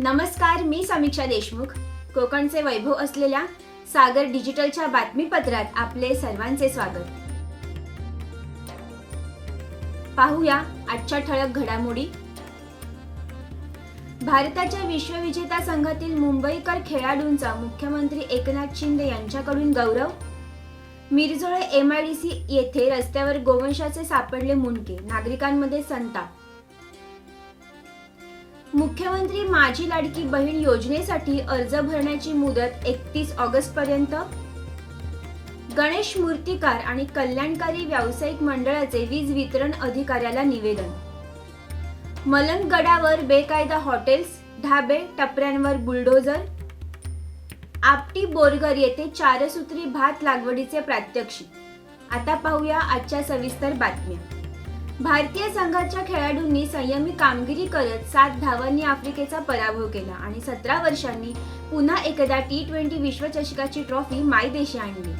नमस्कार मी समीक्षा देशमुख. कोकणचे वैभव असलेल्या सागर डिजिटलच्या बातमीपत्रात आपले सर्वांचे स्वागत. पाहूया आजच्या ठळक घडामोडी. भारताच्या विश्वविजेता संघातील मुंबईकर खेळाडूंचा मुख्यमंत्री एकनाथ शिंदे यांच्याकडून गौरव. मिरजोळे एमआयडीसी येथे रस्त्यावर गोवंशाचे सापडले मुंडके नागरिकांमध्ये संताप. मुख्यमंत्री माझी लाडकी बहीण योजनेसाठी अर्ज भरण्याची मुदत एकतीस ऑगस्ट पर्यंत? गणेश मूर्तिकार आणि कल्याणकारी व्यावसायिक मंडळाचे वीज वितरण अधिकाऱ्याला निवेदन. मलंगगडावर बेकायदा हॉटेल्स ढाबे टपऱ्यांवर बुलडोझर. आपटी बोरगर येथे चारसूत्री भात लागवडीचे प्रात्यक्षिक. आता पाहूया आजच्या सविस्तर बातम्या. भारतीय संघाच्या खेळाडूंनी संयमी कामगिरी करत सात धावांनी आफ्रिकेचा पराभव केला आणि सतरा वर्षांनी पुन्हा एकदा टी ट्वेंटी विश्वचषकाची ट्रॉफी मायदेशी आणली.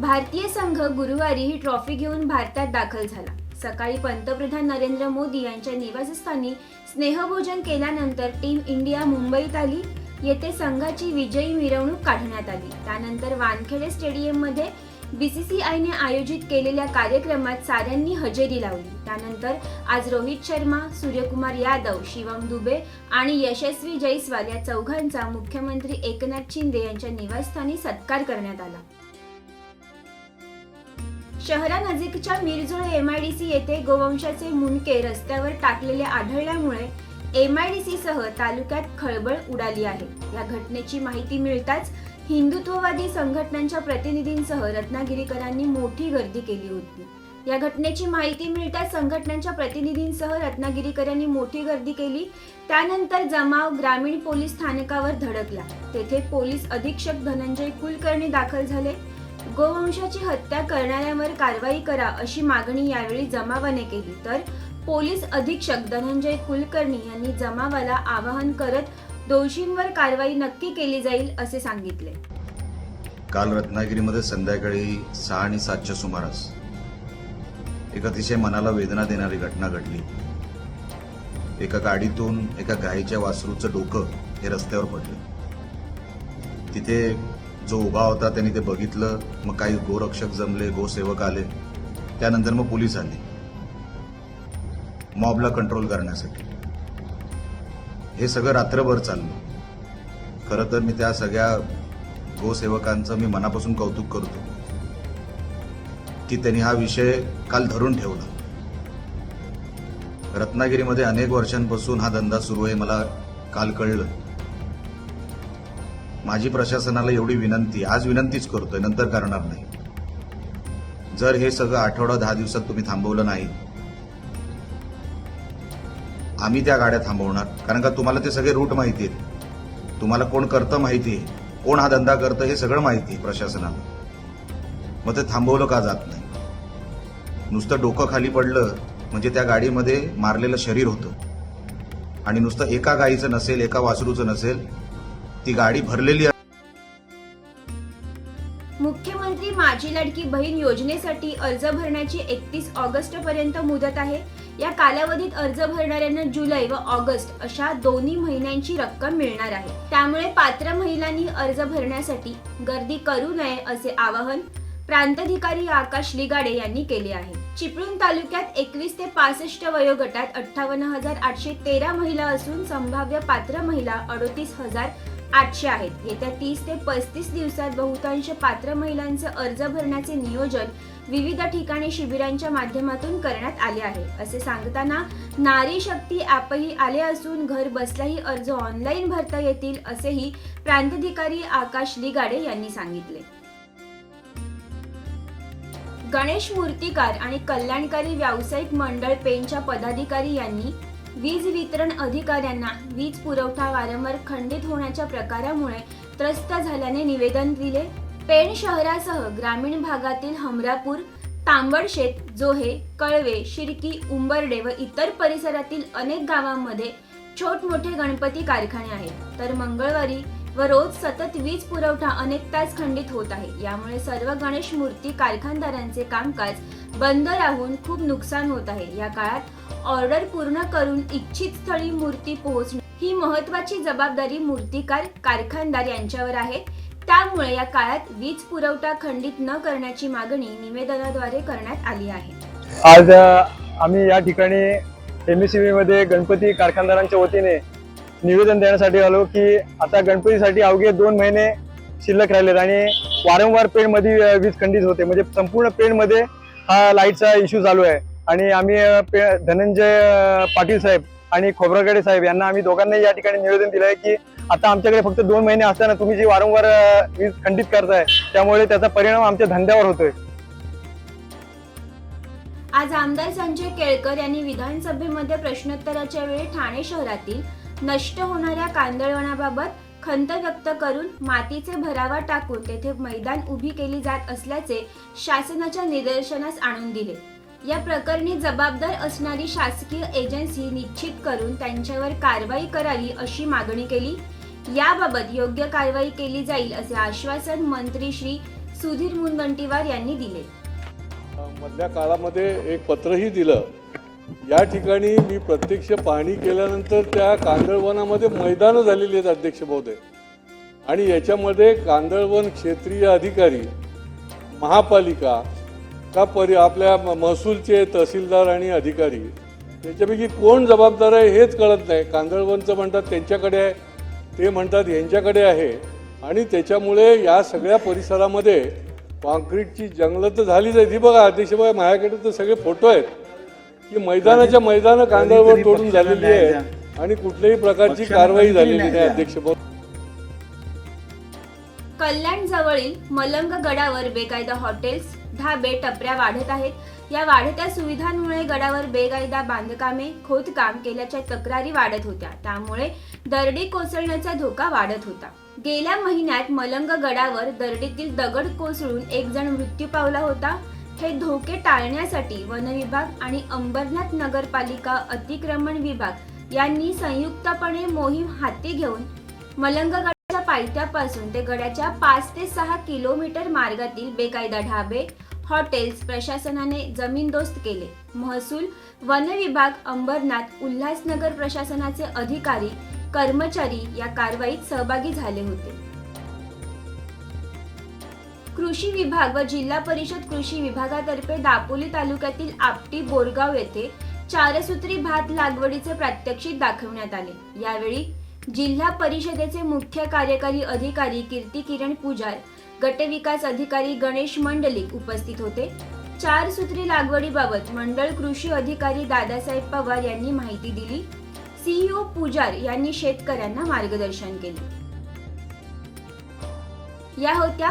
भारतीय संघ गुरुवारी ही ट्रॉफी घेऊन भारतात दाखल झाला. सकाळी पंतप्रधान नरेंद्र मोदी यांच्या निवासस्थानी स्नेहभोजन केल्यानंतर टीम इंडिया मुंबईत आली. येथे संघाची विजयी मिरवणूक काढण्यात आली. त्यानंतर वानखेडे स्टेडियममध्ये बीसीसीआयने आयोजित केलेल्या कार्यक्रमात साऱ्यांनी हजेरी लावली. त्यानंतर आज रोहित शर्मा सूर्यकुमार यादव शिवम दुबे आणि यशस्वी जयस्वाल या चौघांचा मुख्यमंत्री एकनाथ शिंदे यांच्या निवासस्थानी सत्कार करण्यात आला. शहरानजीकच्या मिरजोळ एमआयडीसी येथे गोवंशाचे मुंडके रस्त्यावर टाकलेले आढळल्यामुळे एमआयडीसी सह तालुक्यात खळबळ उडाली आहे. या घटनेची माहिती मिळताच हिंदुत्ववादी संघटनांच्या प्रतिनिधींसह रत्नागिरीकरांनी मोठी गर्दी केली होती. या घटनेची माहिती मिळताच संघटनांच्या प्रतिनिधींसह रत्नागिरीकरांनी मोठी गर्दी केली. त्यानंतर जमाव ग्रामीण पोलीस स्थानकावर धडकला. तेथे पोलीस अधीक्षक धनंजय कुलकर्णी दाखल झाले. गोवंशाची हत्या करणाऱ्यांवर कारवाई करा अशी मागणी यावेळी जमावाने केली. तर पोलीस अधीक्षक धनंजय कुलकर्णी यांनी जमावाला आवाहन करत दोषींवर कारवाई नक्की केली जाईल असे सांगितले. काल रत्नागिरीमध्ये संध्याकाळी सहा आणि सातच्या सुमारास एक अतिशय मनाला वेदना देणारी घटना घडली. एका गाडीतून एका गायीच्या वासरूचं डोकं हे रस्त्यावर पडलं. तिथे जो उभा होता त्यांनी ते बघितलं मग काही गोरक्षक जमले गोसेवक आले. त्यानंतर मग पोलीस आले. मॉबला कंट्रोल करण्यासाठी. हे सगळं रात्रभर चाललं. खरं तर मी त्या सगळ्या गोसेवकांचं मी मनापासून कौतुक करतो. की त्यांनी हा विषय काल धरून ठेवला. रत्नागिरीमध्ये अनेक वर्षांपासून हा धंदा सुरू आहे मला काल कळलं. माझी प्रशासनाला एवढी विनंती आज विनंतीच करतोय नंतर करणार नाही. जर हे सगळं आठवडा दहा दिवसात तुम्ही थांबवलं नाही आम्ही त्या गाड्या थांबवणार. कारण का तुम्हाला ते सगळे रूट माहिती आहेत. तुम्हाला कोण करतं माहिती आहे. कोण हा धंदा करतं हे सगळं माहिती आहे प्रशासनाला. मग ते थांबवलं का जात नाही? नुसतं डोकं खाली पडलं म्हणजे त्या गाडीमध्ये मारलेलं शरीर होतं. आणि नुसतं एका गाईचं नसेल एका वासरूचं नसेल ती गाडी भरलेली मुख्यमंत्री माझी लाडकी बहीण योजनेसाठी अर्ज भरण्याची एकतीस ऑगस्ट पर्यंत मुदत आहे. या कालावधीत अर्ज भरणाऱ्यांना जुलै व ऑगस्ट अशा दोन्ही महिन्यांची रक्कम मिळणार आहे. त्यामुळे पात्र महिलांनी अर्ज भरण्यासाठी गर्दी करू नये असे आवाहन प्रांताधिकारी आकाश लिगाडे यांनी केले आहे. चिपळूण तालुक्यात एकवीस ते पासष्ट वयोगटात अठ्ठावन्न हजार आठशे तेरा महिला असून संभाव्य पात्र महिला अडोतीस हजार आठशे आहेत. येत्या तीस ते पस्तीस दिवसात बहुतांश पात्र महिलांचे अर्ज भरण्याचे नियोजन विविध ठिकाणी शिबिरांच्या माध्यमातून करण्यात आले आहे. असे सांगताना नारी शक्ती ॲपही आले असून घर बसल्याही अर्ज ऑनलाईन भरता येतील असेही प्रांताधिकारी आकाश लिगाडे यांनी सांगितले. गणेश मूर्तिकार आणि कल्याणकारी व्यावसायिक मंडळ पेनच्या पदाधिकारी यांनी वीज वितरण अधिकाऱ्यांना वीज पुरवठा वारंवार खंडित होण्याच्या प्रकारामुळे त्रस्त झाल्याने निवेदन दिले. पेण शहरासह ग्रामीण भागातील हमरापूर तांबडशेत जोहे कळवे शिरकी उंबर्डे व इतर परिसरातील अनेक गावांमध्ये छोट मोठे गणपती कारखाने आहेत. तर मंगळवारी व रोज सतत वीज पुरवठा अनेक तास खंडित होत आहे. यामुळे सर्व गणेश मूर्ती कारखानदारांचे कामकाज बंद राहून खूप नुकसान होत आहे. या काळात ऑर्डर पूर्ण करून इच्छित स्थळी मूर्ती पोहोचणे ही महत्वाची जबाबदारी मूर्तिकार कारखानदार यांच्यावर आहे. त्यामुळे या काळात वीज पुरवठा खंडित न करण्याची मागणी निवेदनाद्वारे करण्यात आली आहे. आज आम्ही या ठिकाणी एम एसमध्ये गणपती कारखानदारांच्या वतीने निवेदन देण्यासाठी आलो की आता गणपतीसाठी अवघे दोन महिने शिल्लक राहिलेत आणि वारंवार पेणमध्ये वीज खंडित होते. म्हणजे संपूर्ण पेणमध्ये हा लाईटचा इश्यू चालू आहे. आणि आम्ही धनंजय पाटील साहेब आणि खोबरगडे साहेब यांना आम्ही दोघांनाही या ठिकाणी निवेदन दिलं आहे की आता आमच्याकडे फक्त दोन महिने असताना तुम्ही जी वारंवार वीज खंडित करताय त्यामुळे त्याचा परिणाम आमच्या धंद्यावर होतोय. आज आमदार संजय केळकर यांनी विधानसभेमध्ये प्रश्नोत्तराच्या वेळी ठाणे शहरातील नष्ट होणाऱ्या कांदळवणाबाबत खंत व्यक्त करून मातीचे भरावा टाकून तेथे मैदान उभी केली जात असल्याचे शासनाच्या निदर्शनास आणून दिले. या प्रकरणी जबाबदार असणारी शासकीय एजन्सी निश्चित करून त्यांच्यावर कारवाई करावी अशी मागणी केली. याबाबत योग्य कारवाई केली जाईल असे आश्वासन मंत्री श्री सुधीर मुनगंटीवार यांनी दिले. मधल्या काळामध्ये एक पत्रही दिलं या ठिकाणी मी प्रत्यक्ष पाहणी केल्यानंतर त्या कांदळवनामध्ये मैदानं झालेली आहेत अध्यक्ष महोदय. आणि याच्यामध्ये कांदळवन क्षेत्रीय अधिकारी महापालिका का परि आपल्या म- महसूलचे तहसीलदार आणि अधिकारी त्याच्यापैकी कोण जबाबदार आहे हेच कळत नाही. कांदळवनचं म्हणतात त्यांच्याकडे आहे ते म्हणतात यांच्याकडे आहे. आणि त्याच्यामुळे या सगळ्या परिसरामध्ये कॉन्क्रीटची जंगलं तर झालीच आहेत. ही बघा अध्यक्ष बघा माझ्याकडे तर सगळे फोटो आहेत. की मैदानाच्या मैदानं कांदळवर तोडून झालेली आहे. आणि कुठल्याही प्रकारची कारवाई झालेली नाही अध्यक्ष महोदय कल्याण जवळील मलंग गडावर बेकायदा हॉटेल्स ढाबे टपऱ्या वाढत आहेत. या वाढत्या सुविधांमुळे गडावर बेकायदा बांधकामे खोदकाम केल्याच्या तक्रारी वाढत होत्या. त्यामुळे दरडी कोसळण्याचा धोका वाढत होता. गेल्या महिन्यात मलंग गडावर दरडीतील दगड कोसळून एक जण मृत्यू पावला होता. हे धोके टाळण्यासाठी वन विभाग आणि अंबरनाथ नगरपालिका अतिक्रमण विभाग यांनी संयुक्तपणे मोहीम हाती घेऊन मलंगगडाच्या पायथ्यापासून ते गडाच्या पाच ते सहा किलोमीटर मार्गातील बेकायदा ढाबे हॉटेल्स प्रशासनाने जमीनदोस्त केले. महसूल वन विभाग अंबरनाथ उल्हासनगर प्रशासनाचे अधिकारी कर्मचारी या कारवाईत सहभागी झाले होते. कृषी विभाग व जिल्हा परिषद कृषी विभागातर्फे दापोली तालुक्यातील आपटी बोरगाव येथे चारसूत्री भात लागवडीचे प्रात्यक्षिक दाखवण्यात आले. यावेळी जिल्हा परिषदेचे मुख्य कार्यकारी अधिकारी कीर्ती किरण पुजार गटविकास अधिकारी गणेश मंडलिक उपस्थित होते. चार सूत्री लागवडीबाबत मंडळ कृषी अधिकारी दादासाहेब पवार यांनी माहिती दिली. सीईओ पुजार यांनी शेतकऱ्यांना मार्गदर्शन केले. या होत्या